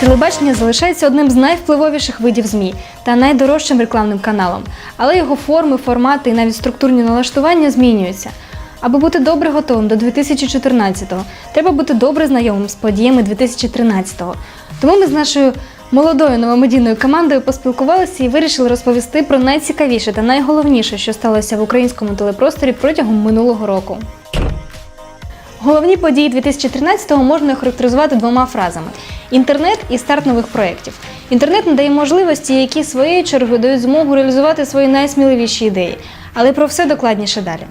Телебачення залишається одним з найвпливовіших видів ЗМІ та найдорожчим рекламним каналом, але його форми, формати і навіть структурні налаштування змінюються. Аби бути добре готовим до 2014-го, треба бути добре знайомим з подіями 2013-го. Тому ми з нашою молодою новомедійною командою поспілкувалися і вирішили розповісти про найцікавіше та найголовніше, що сталося в українському телепросторі протягом минулого року. Головні події 2013-го можна охарактеризувати двома фразами: інтернет і старт нових проєктів. Інтернет надає можливості, які своєю чергою дають змогу реалізувати свої найсміливіші ідеї. Але про все докладніше далі.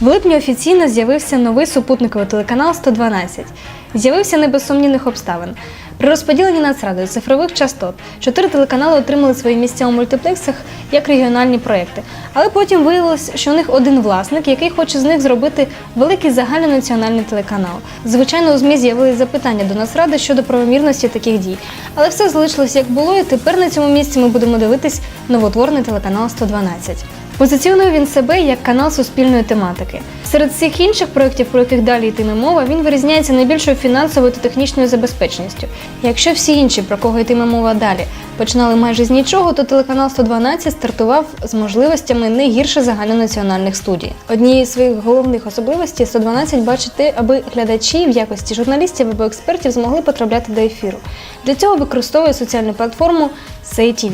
В липні офіційно з'явився новий супутниковий телеканал 112. З'явився не без сумнівних обставин. При розподіленні нацрадою цифрових частот чотири телеканали отримали свої місця у мультиплексах як регіональні проекти. Але потім виявилось, що у них один власник, який хоче з них зробити великий загальнонаціональний телеканал. Звичайно, у ЗМІ з'явились запитання до Нацради щодо правомірності таких дій. Але все залишилось як було, і тепер на цьому місці ми будемо дивитись новотворний телеканал 112. Позиціонує він себе як канал суспільної тематики. Серед всіх інших проєктів, про яких далі йтиме мова, він вирізняється найбільшою фінансовою та технічною забезпеченістю. Якщо всі інші, про кого йтиме мова далі, починали майже з нічого, то телеканал 112 стартував з можливостями не гірше загальнонаціональних студій. Однією з своїх головних особливостей 112 бачить те, аби глядачі в якості журналістів або експертів змогли потрапляти до ефіру. Для цього використовує соціальну платформу SayTV.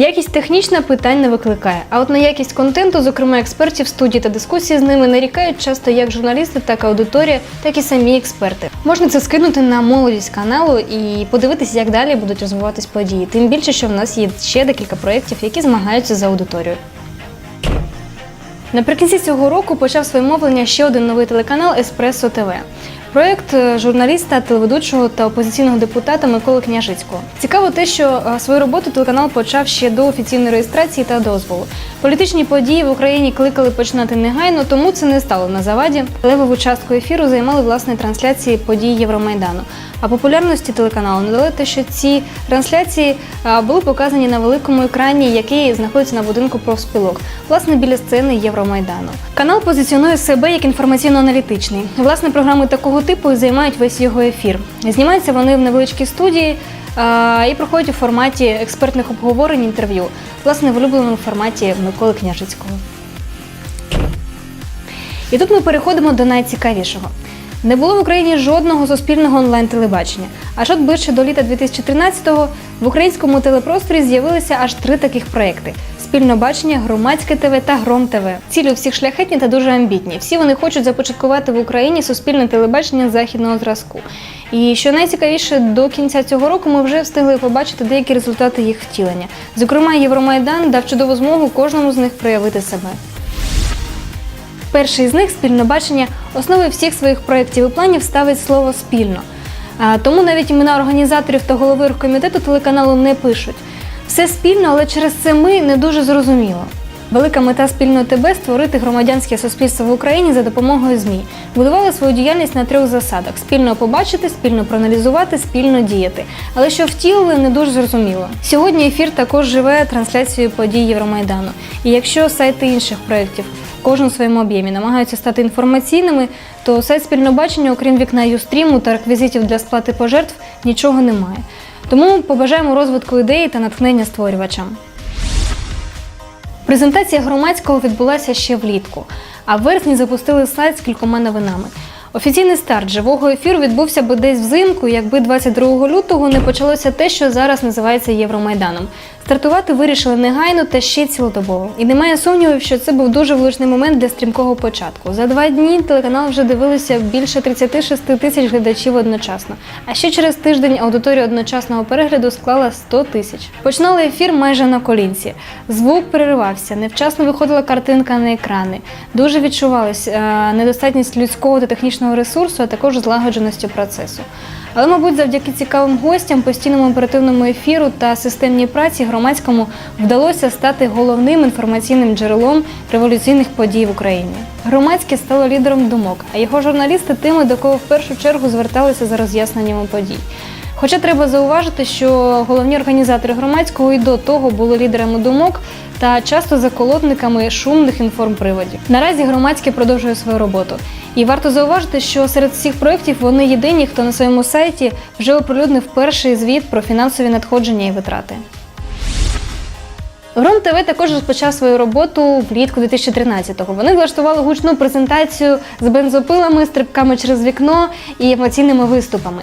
Якість технічна питань не викликає, а от на якість контенту, зокрема експертів студії та дискусії з ними нарікають часто як журналісти, так і аудиторія, так і самі експерти. Можна це скинути на молодість каналу і подивитися, як далі будуть розвиватись події. Тим більше, що в нас є ще декілька проєктів, які змагаються за аудиторію. Наприкінці цього року почав своє мовлення ще один новий телеканал Еспресо ТВ. Проєкт е, журналіста, телеведучого та опозиційного депутата Миколи Княжицького. Цікаво те, що е, свою роботу телеканал почав ще до офіційної реєстрації та дозволу. Політичні події в Україні кликали починати негайно, тому це не стало на заваді. Левову частку ефіру займали власне трансляції подій Євромайдану. А популярності телеканалу не дали те, що ці трансляції були показані на великому екрані, який знаходиться на будинку профспілок, власне біля сцени Євромайдану. Канал позиціонує себе як інформаційно-аналітичний. Власне, програми такого типу і займають весь його ефір. Знімаються вони в невеличкій студії і проходять у форматі експертних обговорень інтерв'ю, власне, в улюбленому форматі Миколи Княжицького. І тут ми переходимо до найцікавішого. Не було в Україні жодного суспільного онлайн-телебачення. Аж от ближче до літа 2013-го в українському телепросторі з'явилися аж три таких проекти: спільне бачення, громадське ТВ та Гром ТВ. Цілі у всіх шляхетні та дуже амбітні. Всі вони хочуть започаткувати в Україні суспільне телебачення західного зразку. І що найцікавіше, до кінця цього року ми вже встигли побачити деякі результати їх втілення. Зокрема, Євромайдан дав чудову змогу кожному з них проявити себе. Перший з них спільне бачення основи всіх своїх проєктів і планів ставить слово спільно. Тому навіть імена організаторів та голови оргкомітету телеканалу не пишуть. Все спільно, але через це ми не дуже зрозуміло. Велика мета спільного ТБ створити громадянське суспільство в Україні за допомогою ЗМІ. Будували свою діяльність на трьох засадах: спільно побачити, спільно проаналізувати, спільно діяти. Але що втілили, не дуже зрозуміло. Сьогодні ефір також живе трансляцією подій Євромайдану. І якщо сайти інших проєктів кожен у своєму об'ємі намагаються стати інформаційними, то сайт спільного бачення, окрім вікна Юстріму та реквізитів для сплати пожертв, нічого немає. Тому побажаємо розвитку ідеї та натхнення створювачам. Презентація громадського відбулася ще влітку, а в вересні запустили сайт з кількома новинами. Офіційний старт живого ефіру відбувся би десь взимку, якби 22 лютого не почалося те, що зараз називається Євромайданом. Стартувати вирішили негайно та ще цілодобово. І немає сумнівів, що це був дуже влучний момент для стрімкого початку. За два дні телеканал вже дивилися більше 36 тисяч глядачів одночасно. А ще через тиждень аудиторія одночасного перегляду склала 100 тисяч. Починали ефір майже на колінці. Звук переривався, невчасно виходила картинка на екрани. Дуже відчувалась е, недостатність людського та технічного ресурсу, а також злагодженості процесу. Але, мабуть, завдяки цікавим гостям, постійному оперативному ефіру та системній праці громадському вдалося стати головним інформаційним джерелом революційних подій в Україні. Громадське стало лідером думок, а його журналісти тими, до кого в першу чергу зверталися за роз'ясненням подій. Хоча треба зауважити, що головні організатори громадського і до того були лідерами думок та часто заколотниками шумних інформприводів. Наразі громадське продовжує свою роботу. І варто зауважити, що серед всіх проєктів вони єдині, хто на своєму сайті вже оприлюднив перший звіт про фінансові надходження і витрати. Гром ТВ також розпочав свою роботу влітку 2013-го. Вони влаштували гучну презентацію з бензопилами, стрибками через вікно і емоційними виступами.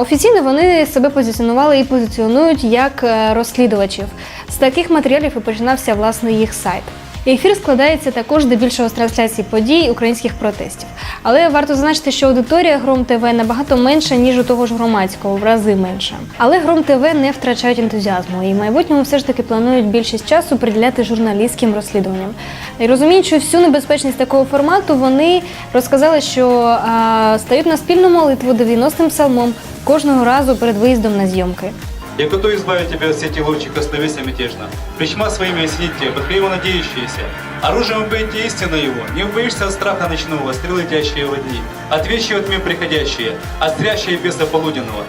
Офіційно вони себе позиціонували і позиціонують як е, розслідувачів. З таких матеріалів і починався власне їх сайт. Ефір складається також здебільшого з трансляцій подій українських протестів. Але варто зазначити, що аудиторія Гром ТВ набагато менша, ніж у того ж громадського, в рази менша. Але Гром ТВ не втрачають ентузіазму і в майбутньому все ж таки планують більшість часу приділяти журналістським розслідуванням. І розуміючи всю небезпечність такого формату, вони розказали, що а, стають на спільну молитву 90-м псалмом кожного разу перед виїздом на зйомки. Я готов избавить тебя от сети ловчих словеся мятежно. Причма своими осенить тебя, под клеймо надеющиеся. Оружием убейте истину его, не убоишься от страха ночного, стрелы летящие в дни, от вещи от тьмы приходящие, от зрящие беса полуденного.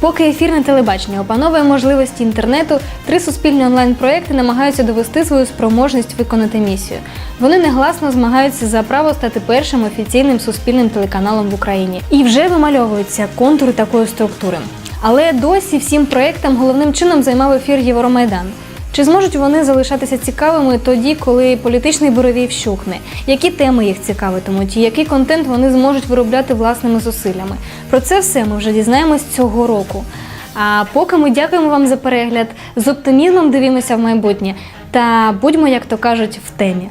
Поки ефірне телебачення опановує можливості інтернету, три суспільні онлайн-проекти намагаються довести свою спроможність виконати місію. Вони негласно змагаються за право стати першим офіційним суспільним телеканалом в Україні і вже вимальовуються контури такої структури. Але досі всім проектам головним чином займав ефір Євромайдан. Чи зможуть вони залишатися цікавими тоді, коли політичний буровій вщухне? Які теми їх цікавитимуть? І який контент вони зможуть виробляти власними зусиллями? Про це все ми вже дізнаємось цього року. А поки ми дякуємо вам за перегляд, з оптимізмом дивимося в майбутнє та будьмо, як то кажуть, в темі.